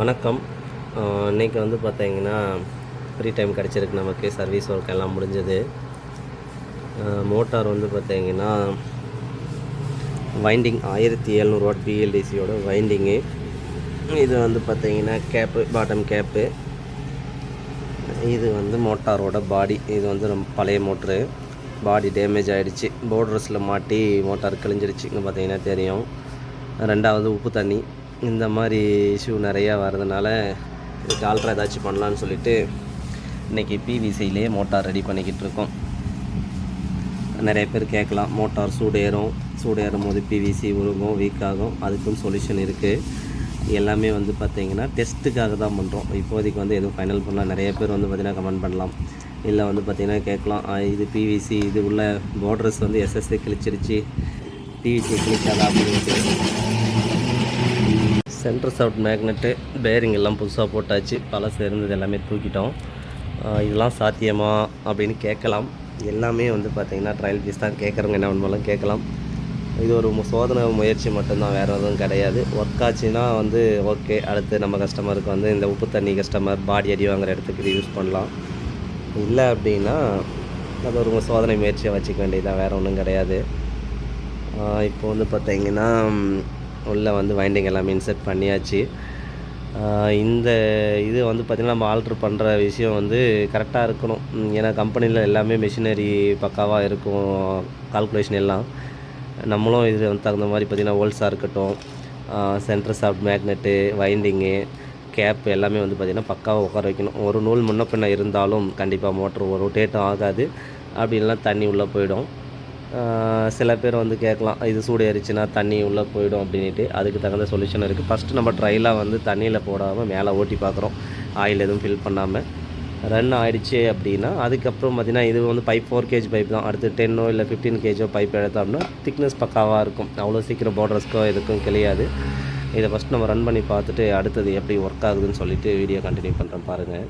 வணக்கம். இன்றைக்கி வந்து பார்த்தீங்கன்னா ஃப்ரீ டைம் கிடச்சிருக்கு. நமக்கு சர்வீஸ் ஒர்க் எல்லாம் முடிஞ்சது. மோட்டார் வந்து பார்த்தீங்கன்னா வைண்டிங் ஆயிரத்தி எழுநூறுவா பிஎல்டிசியோட வைண்டிங்கு இது வந்து பார்த்தீங்கன்னா கேப்பு பாட்டம் கேப்பு இது வந்து மோட்டாரோட பாடி இது வந்து ரொம்ப பழைய மோட்ரு பாடி டேமேஜ் ஆகிடுச்சு போர்டர்ஸில் மாட்டி மோட்டார் கிழிஞ்சிருச்சு இங்கே பார்த்தீங்கன்னா தெரியும். ரெண்டாவது உப்பு தண்ணி. இந்த மாதிரி இஷ்யூ நிறையா வரதுனால இதுக்கு ஆல்ட்ரா ஏதாச்சும் பண்ணலான்னு சொல்லிட்டு இன்றைக்கி பிவிசிலே மோட்டார் ரெடி பண்ணிக்கிட்டு இருக்கோம். நிறைய பேர் கேட்கலாம் மோட்டார் சூடேறும். சூடேறும் போது பிவிசி உருகும் வீக் ஆகும். அதுக்கும் சொல்யூஷன் இருக்குது எல்லாமே வந்து பார்த்திங்கன்னா டெஸ்ட்டுக்காக தான் பண்ணுறோம் இப்போதைக்கு வந்து எதுவும் ஃபைனல் பண்ணலாம் நிறைய பேர் வந்து பார்த்திங்கன்னா கமெண்ட் பண்ணலாம். இல்லை வந்து பார்த்திங்கன்னா கேட்கலாம். இது பிவிசி இது உள்ள பார்டர்ஸ் வந்து எஸ்எஸ்ஏ கிழிச்சிருச்சு. பிவிசி கிழிச்சாதா அப்படின்னு சென்டர் சவுட் மேக்னெட்டு பேரிங் எல்லாம் புதுசாக போட்டாச்சு. பழசு இருந்தது எல்லாமே தூக்கிட்டோம். இதெல்லாம் சாத்தியமா அப்படின்னு கேட்கலாம். எல்லாமே வந்து பார்த்திங்கன்னா ட்ரையல் பீஸ் தான். கேட்குறவங்க என்ன வேணுமாலும் கேட்கலாம். இது ஒரு சோதனை முயற்சி மட்டும்தான் வேறு எதுவும் கிடையாது. ஒர்க் ஆச்சுன்னா வந்து ஓகே அடுத்து நம்ம கஸ்டமருக்கு வந்து இந்த உப்பு தண்ணி கஸ்டமர் பாடி அடி வாங்குற இடத்துக்கு இது யூஸ் பண்ணலாம். இல்லை அப்படின்னா அது ஒரு சோதனை முயற்சியை வச்சுக்க வேண்டியதான் வேறு ஒன்றும் கிடையாது. இப்போ வந்து பார்த்திங்கன்னா உள்ளே வந்து வைண்டிங் எல்லாமே இன்செர்ட் பண்ணியாச்சு. இந்த இது வந்து பார்த்திங்கன்னா நம்ம ஆல்ட்ரு பண்ணுற விஷயம் வந்து கரெக்டாக இருக்கணும். ஏன்னா கம்பெனியில் எல்லாமே மிஷினரி பக்காவாக இருக்கும் கால்குலேஷன் எல்லாம். நம்மளும் இது வந்து தகுந்த மாதிரி பார்த்திங்கன்னா ஹோல்ஸாக இருக்கட்டும் centre soft magnet winding gap எல்லாமே வந்து பார்த்திங்கன்னா பக்காவாக உட்கார வைக்கணும். ஒரு நூல் முன்ன பின்ன இருந்தாலும் கண்டிப்பாக மோட்ரு ஒரு ரொட்டேட்டும் ஆகாது. அப்படி இல்லைனா தண்ணி உள்ளே போயிடும். சில பேர் வந்து கேட்கலாம் இது சூடு ஏறிச்சுன்னா தண்ணி உள்ளே போயிடும் அப்படின்ட்டு அதுக்கு தகுந்த சொல்யூஷன் இருக்குது ஃபஸ்ட்டு நம்ம ட்ரைலாக வந்து தண்ணியில் போடாமல் மேலே ஓட்டி பார்க்குறோம். ஆயில் எதுவும் ஃபில் பண்ணாமல் ரன் ஆயிடுச்சு அப்படின்னா அதுக்கப்புறம் பார்த்திங்கன்னா இது வந்து பைப் ஃபோர் கேஜ் பைப் தான். அடுத்து டென்னோ இல்லை ஃபிஃப்டீன் கேஜோ பைப் எடுத்தோம்னா திக்னஸ் பக்காவாக இருக்கும். அவ்வளோ சீக்கிரம் பார்டர்ஸ்க்கோ எதுக்கும் கிடையாது. இதை ஃபஸ்ட் நம்ம ரன் பண்ணி பார்த்துட்டு அடுத்தது எப்படி ஒர்க் ஆகுதுன்னு சொல்லிவிட்டு வீடியோ கண்டினியூ பண்ணுறேன் பாருங்கள்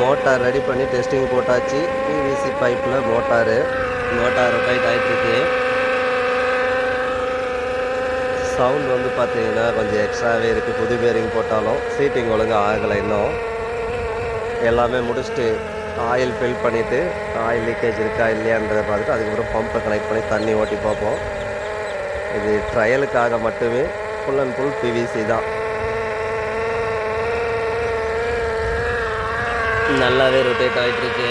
மோட்டார் ரெடி பண்ணி டெஸ்டிங் போட்டாச்சு. பிவிசி பைப்பில் மோட்டாரு. மோட்டார் டைட் ஆகிட்டுருக்கு சவுண்ட் வந்து பார்த்தீங்கன்னா கொஞ்சம் எக்ஸ்ட்ராவே இருக்குது புது பேரிங் போட்டாலும் சீட்டிங் ஒழுங்காக ஆகலை இன்னும். எல்லாமே முடிச்சுட்டு ஆயில் ஃபில் பண்ணிவிட்டு ஆயில் லீக்கேஜ் இருக்கா இல்லையான்றதை பார்த்துட்டு அதுக்கப்புறம் பம்பை கனெக்ட் பண்ணி தண்ணி ஓட்டி பார்ப்போம். இது ட்ரையலுக்காக மட்டுமே ஃபுல் அண்ட் ஃபுல் பிவிசி தான். நல்லாவே ரொட்டேட் ஆகிட்டுருக்கு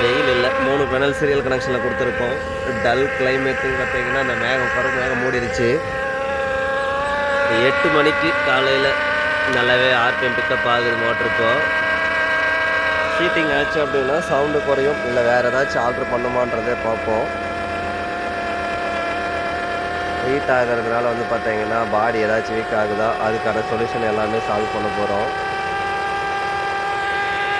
வெயில் இல்லை. மூணு பெனல் சீரியல் கனெக்ஷனில் கொடுத்துருக்கோம். டல் கிளைமேட்டுன்னு பார்த்தீங்கன்னா அந்த மேகம் கரும் மேகம் மூடிடுச்சு எட்டு மணிக்கு காலையில் நல்லாவே ஆர்பிஎம் பிக்கப் ஆகுது மோட்ரு ஷீட்டிங் ஆச்சு அப்படின்னா சவுண்டு குறையும். இல்லை வேறு ஏதாச்சும் ஆர்டர் பண்ணுமான்றதே பார்ப்போம். ஹீட் ஆகிறதுனால வந்து பார்த்தீங்கன்னா பாடி ஏதாச்சும் வீக் ஆகுதா? அதுக்கான சொல்யூஷன் எல்லாமே சால்வ் பண்ண போகிறோம்